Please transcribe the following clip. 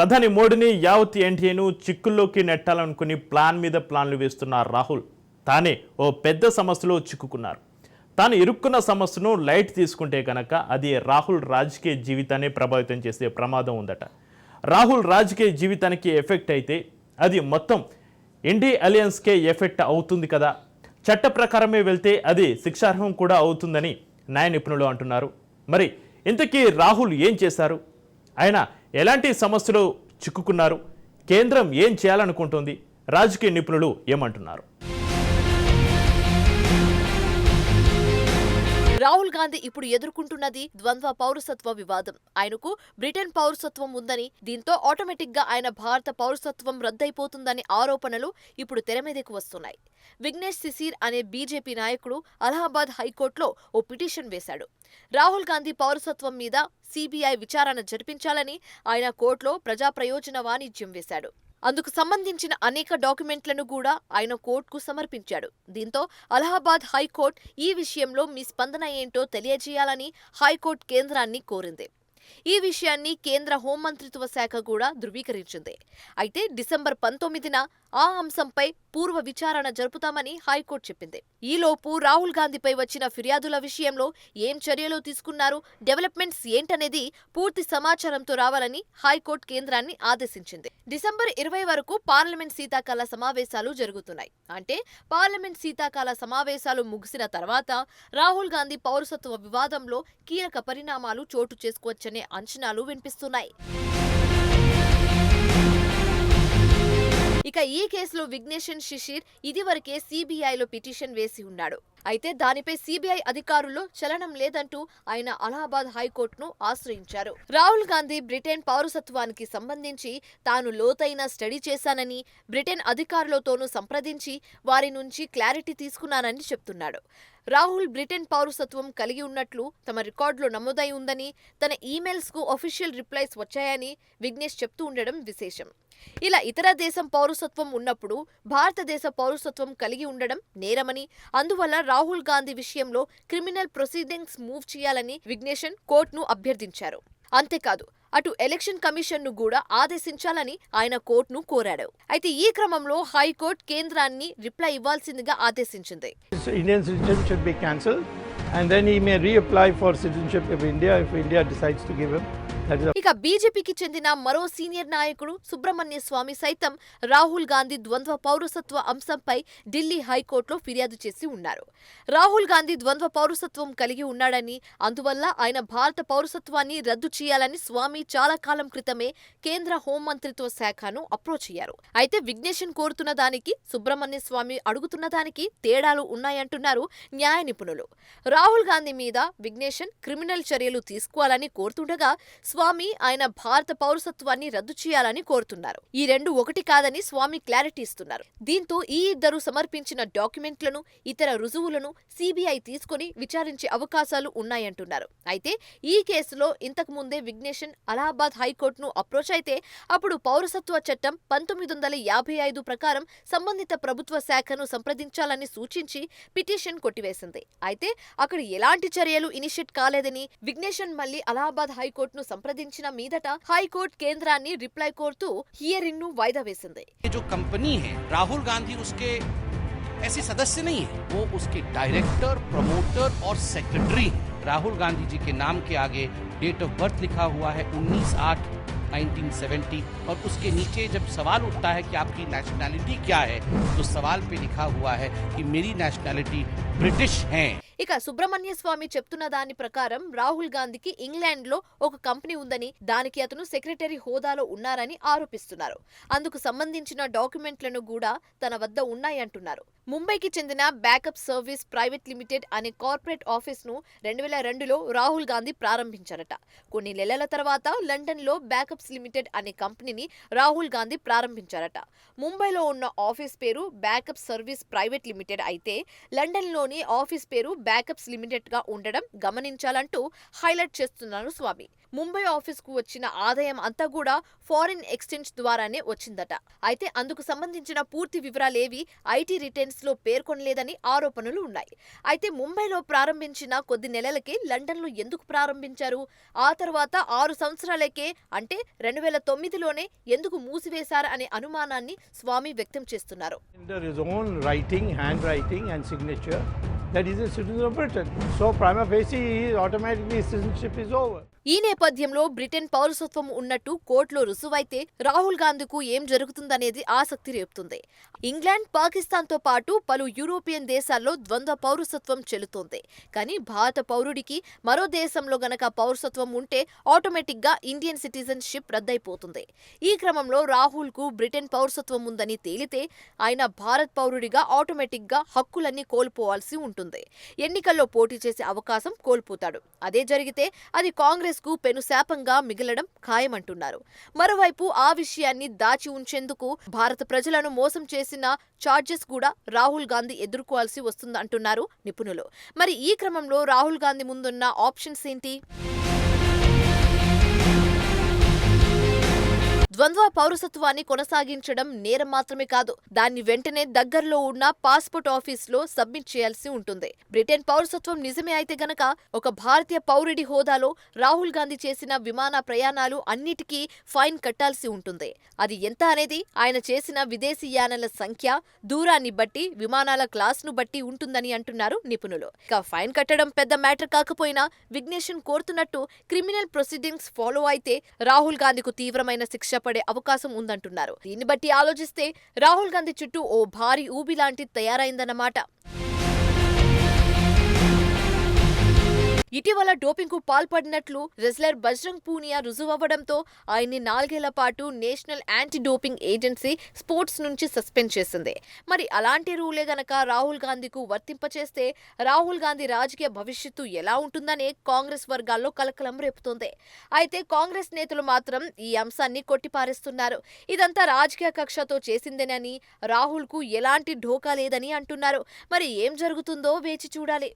ప్రధాని మోడీని యావత్ ఎన్టీఏను చిక్కుల్లోకి నెట్టాలనుకుని ప్లాన్ మీద ప్లాన్లు వేస్తున్న రాహుల్ తానే ఓ పెద్ద సమస్యలో చిక్కుకున్నారు. తాను ఇరుక్కున్న సమస్యను లైట్ తీసుకుంటే కనుక అది రాహుల్ రాజకీయ జీవితాన్ని ప్రభావితం చేసే ప్రమాదం ఉందట. రాహుల్ రాజకీయ జీవితానికి ఎఫెక్ట్ అయితే అది మొత్తం ఎన్డీ అలయన్స్కే ఎఫెక్ట్ అవుతుంది కదా. చట్ట ప్రకారమే వెళ్తే అది శిక్షార్హం కూడా అవుతుందని న్యాయ నిపుణులు అంటున్నారు. మరి ఇంతకీ రాహుల్ ఏం చేశారు? ఆయన ఎలాంటి సమస్యలు చిక్కుకున్నారు? కేంద్రం ఏం చేయాలనుకుంటోంది? రాజకీయ నిపుణులు ఏమంటున్నారు? గాంధీ ఇప్పుడు ఎదుర్కొంటున్నది ద్వంద్వ పౌరసత్వ వివాదం. ఆయనకు బ్రిటన్ పౌరసత్వం ఉందని దీంతో ఆటోమేటిక్గా ఆయన భారత పౌరసత్వం రద్దయిపోతుందనే ఆరోపణలు ఇప్పుడు తెరమీదకు వస్తున్నాయి. విఘ్నేష్ సిసిర్ అనే బీజేపీ నాయకుడు అలహాబాద్ హైకోర్టులో ఓ పిటిషన్ వేశాడు. రాహుల్ గాంధీ పౌరసత్వం మీద సిబిఐ విచారణ జరిపించాలని ఆయన కోర్టులో ప్రజా ప్రయోజన వాణిజ్యం వేశాడు. అందుకు సంబంధించిన అనేక డాక్యుమెంట్లను కూడా ఆయన కోర్టుకు సమర్పించాడు. దీంతో అలహాబాద్ హైకోర్టు ఈ విషయంలో మీ స్పందన ఏంటో తెలియజేయాలని హైకోర్టు కేంద్రాన్ని కోరింది. ఈ విషయాన్ని కేంద్ర హోంమంత్రిత్వ శాఖ కూడా ధృవీకరించింది. అయితే డిసెంబర్ పంతొమ్మిదిన ఆ అంశంపై పూర్వ విచారణ జరుపుతామని హైకోర్టు చెప్పింది. ఈలోపు రాహుల్ గాంధీపై వచ్చిన ఫిర్యాదుల విషయంలో ఏం చర్యలు తీసుకున్నారు డెవలప్మెంట్స్ ఏంటనేది పూర్తి సమాచారంతో రావాలని హైకోర్టు కేంద్రాన్ని ఆదేశించింది. డిసెంబర్ ఇరవై వరకు పార్లమెంట్ శీతాకాల సమావేశాలు జరుగుతున్నాయి. అంటే పార్లమెంట్ శీతాకాల సమావేశాలు ముగిసిన తర్వాత రాహుల్ గాంధీ పౌరసత్వ వివాదంలో కీలక పరిణామాలు చోటు చేసుకోవచ్చనే అంచనాలు వినిపిస్తున్నాయి. ఇక ఈ కేసులో విఘ్నేషన్ శిశిర్ ఇదివరకే సిబిఐలో పిటిషన్ వేసి ఉన్నాడు. అయితే దానిపై సిబిఐ అధికారుల్లో చలనం లేదంటూ ఆయన అలహాబాద్ హైకోర్టును ఆశ్రయించారు. రాహుల్ గాంధీ బ్రిటన్ పౌరసత్వానికి సంబంధించి తాను లోతైన స్టడీ చేశానని బ్రిటన్ అధికారులతోనూ సంప్రదించి వారి నుంచి క్లారిటీ తీసుకున్నానని చెప్తున్నాడు. రాహుల్ బ్రిటన్ పౌరసత్వం కలిగి ఉన్నట్లు తమ రికార్డులో నమోదై ఉందని తన ఈమెయిల్స్కు కు రిప్లైస్ వచ్చాయని విఘ్నేష్ చెప్తూ ఉండడం విశేషం. ఇలా ఇతర దేశం పౌరసత్వం ఉన్నప్పుడు భారతదేశ పౌరసత్వం కలిగి ఉండడం నేరమని అందువల్ల రాహుల్ గాంధీ విషయంలో క్రిమినల్ ప్రొసీడింగ్స్ మూవ్ చేయాలని విఘ్నేషన్ కోర్టును అభ్యర్థించారు. అంతేకాదు అటు ఎలక్షన్ కమిషన్ను కూడా ఆదేశించాలని ఆయన కోర్టును కోరాడు అయితే ఈ క్రమంలో హైకోర్టు కేంద్రాన్ని రిప్లై ఇవ్వాల్సిందిగా ఆదేశించింది. Indian Indian should be cancel and then he may reapply for citizenship if India if India decides to give him ఇక బీజేపీకి చెందిన మరో సీనియర్ నాయకుడు సుబ్రహ్మణ్య స్వామి సైతం రాహుల్ గాంధీ ద్వంద్వ పౌరసత్వ అంశంపై ఢిల్లీ హైకోర్టులో ఫిర్యాదు చేసి ఉన్నారు. రాహుల్ గాంధీ ద్వంద్వ పౌరసత్వం కలిగి ఉన్నాడని అందువల్ల ఆయన భారత పౌరసత్వాన్ని రద్దు చేయాలని స్వామి చాలా కాలం క్రితమే కేంద్ర హోంమంత్రిత్వ శాఖను అప్రోచ్ అయ్యారు. అయితే విఘ్నేషన్ కోరుతున్న దానికి సుబ్రహ్మణ్య స్వామి అడుగుతున్న దానికి తేడాలు ఉన్నాయంటున్నారు న్యాయ నిపుణులు. రాహుల్ గాంధీ మీద విఘ్నేషన్ క్రిమినల్ చర్యలు తీసుకోవాలని కోరుతుండగా స్వామి ఆయన భారత పౌరసత్వాన్ని రద్దు చేయాలని కోరుతున్నారు. ఈ రెండు ఒకటి కాదని స్వామి క్లారిటీ ఇస్తున్నారు. దీంతో ఈ ఇద్దరు సమర్పించిన డాక్యుమెంట్లను ఇతర రుజువులను సిబిఐ తీసుకుని విచారించే అవకాశాలు ఉన్నాయంటున్నారు. అయితే ఈ కేసులో ఇంతకు ముందే విఘ్నేషన్ అలహాబాద్ హైకోర్టును అప్రోచ్ అయితే అప్పుడు పౌరసత్వ చట్టం పంతొమ్మిది వందల యాభై ఐదు ప్రకారం సంబంధిత ప్రభుత్వ శాఖను సంప్రదించాలని సూచించి పిటిషన్ కొట్టివేసింది. అయితే అక్కడ ఎలాంటి చర్యలు ఇనిషియేట్ కాలేదని విఘ్నేషన్ మళ్ళీ అలహాబాద్ హైకోర్టును సంప్రదించిన మీదట హైకోర్టు కేంద్రాన్ని రిప్లై కోరుతూ హియరింగ్ ను వాయిదా వేసింది ये जो कंपनी है राहुल गांधी उसके ऐसे सदस्य नहीं है वो उसके डायरेक्टर प्रमोटर और सेक्रेटरी हैं राहुल गांधी जी के नाम के आगे डेट ऑफ बर्थ लिखा हुआ है 19 आठ 1970 और उसके नीचे जब सवाल उठता है कि आपकी नेशनैलिटी क्या है तो सवाल पे लिखा हुआ है कि मेरी नेशनैलिटी ब्रिटिश है ఇక సుబ్రహ్మణ్య స్వామి చెప్తున్న దాని ప్రకారం రాహుల్ గాంధీకి ఇంగ్లాండ్లో ఒక కంపెనీ ఉందని దానికి అతను సెక్రటరీ హోదాలో ఉన్నారని ఆరోపిస్తున్నారు. అందుకు సంబంధించిన డాక్యుమెంట్లను కూడా తన వద్ద ఉన్నాయంటున్నారు. ముంబైకి చెందిన బ్యాకప్ సర్వీస్ ప్రైవేట్ లిమిటెడ్ అనే కార్పొరేట్ ఆఫీస్ను రెండు వేల రెండులో రాహుల్ గాంధీ ప్రారంభించారట. కొన్ని నెలల తర్వాత లండన్లో బ్యాకప్స్ లిమిటెడ్ అనే కంపెనీని రాహుల్ గాంధీ ప్రారంభించారట. ముంబైలో ఉన్న ఆఫీస్ పేరు బ్యాకప్ సర్వీస్ ప్రైవేట్ లిమిటెడ్ అయితే లండన్లోని ఆఫీస్ పేరు బ్యాకప్స్ లిమిటెడ్గా ఉండడం గమనించాలంటూ హైలైట్ చేస్తున్నారు స్వామి. ముంబై ఆఫీస్కు వచ్చిన ఆదాయం అంతా కూడా ఫారిన్ ఎక్స్చేంజ్ ద్వారానే వచ్చిందట. అయితే అందుకు సంబంధించిన పూర్తి వివరాలేవి ఐటీ రిటర్న్స్లో పేర్కొనలేదని ఆరోపణలు ఉన్నాయి. అయితే ముంబైలో ప్రారంభించిన కొద్ది నెలలకే లండన్లో ఎందుకు ప్రారంభించారు? ఆ తర్వాత ఆరు సంవత్సరాలకే అంటే రెండు వేల తొమ్మిదిలోనే ఎందుకు మూసివేశారు అనే అనుమానాన్ని స్వామి వ్యక్తం చేస్తున్నారు. that he's a citizen of Britain. So prima facie, automatically citizenship is over. ఈ నేపథ్యంలో బ్రిటన్ పౌరసత్వం ఉన్నట్టు కోర్టులో రుసువైతే రాహుల్ గాంధీకు ఏం జరుగుతుందనేది ఆసక్తి రేపుతుంది. ఇంగ్లాండ్ పాకిస్తాన్తో పాటు పలు యూరోపియన్ దేశాల్లో ద్వంద్వ పౌరసత్వం చెల్లుతోంది. కానీ భారత పౌరుడికి మరో దేశంలో గనక పౌరసత్వం ఉంటే ఆటోమేటిక్గా ఇండియన్ సిటిజన్షిప్ రద్దయిపోతుంది. ఈ క్రమంలో రాహుల్కు బ్రిటన్ పౌరసత్వం ఉందని తేలితే ఆయన భారత్ పౌరుడిగా ఆటోమేటిక్గా హక్కులన్నీ కోల్పోవాల్సి ఉంటుంది. ఎన్నికల్లో పోటీ చేసే అవకాశం కోల్పోతాడు. అదే జరిగితే అది కాంగ్రెస్ కాంగ్రెస్కు పెనుశాపంగా మిగలడం ఖాయమంటున్నారు. మరోవైపు ఆ విషయాన్ని దాచి ఉంచేందుకు భారత ప్రజలను మోసం చేసిన చార్జెస్ కూడా రాహుల్ గాంధీ ఎదుర్కోవాల్సి వస్తుందంటున్నారు నిపుణులు. మరి ఈ క్రమంలో రాహుల్ గాంధీ ముందున్న ఆప్షన్స్ ఏంటి? ద్వంద్వ పౌరసత్వాన్ని కొనసాగించడం నేరం మాత్రమే కాదు దాన్ని వెంటనే దగ్గరలో ఉన్న పాస్పోర్ట్ ఆఫీస్లో సబ్మిట్ చేయాల్సి ఉంటుంది. బ్రిటన్ పౌరసత్వం నిజమే అయితే గనక ఒక భారతీయ పౌరుడి హోదాలో రాహుల్ గాంధీ చేసిన విమాన ప్రయాణాలు అన్నిటికీ ఫైన్ కట్టాల్సి ఉంటుంది. అది ఎంత అనేది ఆయన చేసిన విదేశీ యానాల సంఖ్య దూరాన్ని బట్టి విమానాల క్లాస్ను బట్టి ఉంటుందని అంటున్నారు నిపుణులు. ఇక ఫైన్ కట్టడం పెద్ద మ్యాటర్ కాకపోయినా విఘ్నేషన్ కోరుతున్నట్టు క్రిమినల్ ప్రొసీడింగ్స్ ఫాలో అయితే రాహుల్ గాంధీకు తీవ్రమైన శిక్ష పడే అవకాశం ఉందంటున్నారు. దీన్ని బట్టి ఆలోచిస్తే రాహుల్ గాంధీ చుట్టూ ఓ భారీ ఊబి లాంటి తయారైందన్నమాట. ఇటీవల డోపింగ్కు పాల్పడినట్లు రెజ్లర్ బజరంగ్ పూనియా రుజువవ్వడంతో ఆయన్ని నాలుగేళ్ళ పాటు national anti doping agency sports నుంచి సస్పెండ్ చేసింది. మరి అలాంటి రూలే గనక రాహుల్ గాంధీకు వర్తింపచేస్తే రాహుల్ గాంధీ రాజకీయ భవిష్యత్తు ఎలా ఉంటుందనే కాంగ్రెస్ వర్గాల్లో కలకలం రేపుతోంది. అయితే కాంగ్రెస్ నేతలు మాత్రం ఈ అంశాన్ని కొట్టిపారేస్తున్నారు. ఇదంతా రాజకీయ కక్షతో చేసిందేనని రాహుల్కు ఎలాంటి ఢోకా లేదని అంటున్నారు. మరి ఏం జరుగుతుందో వేచి చూడాలి.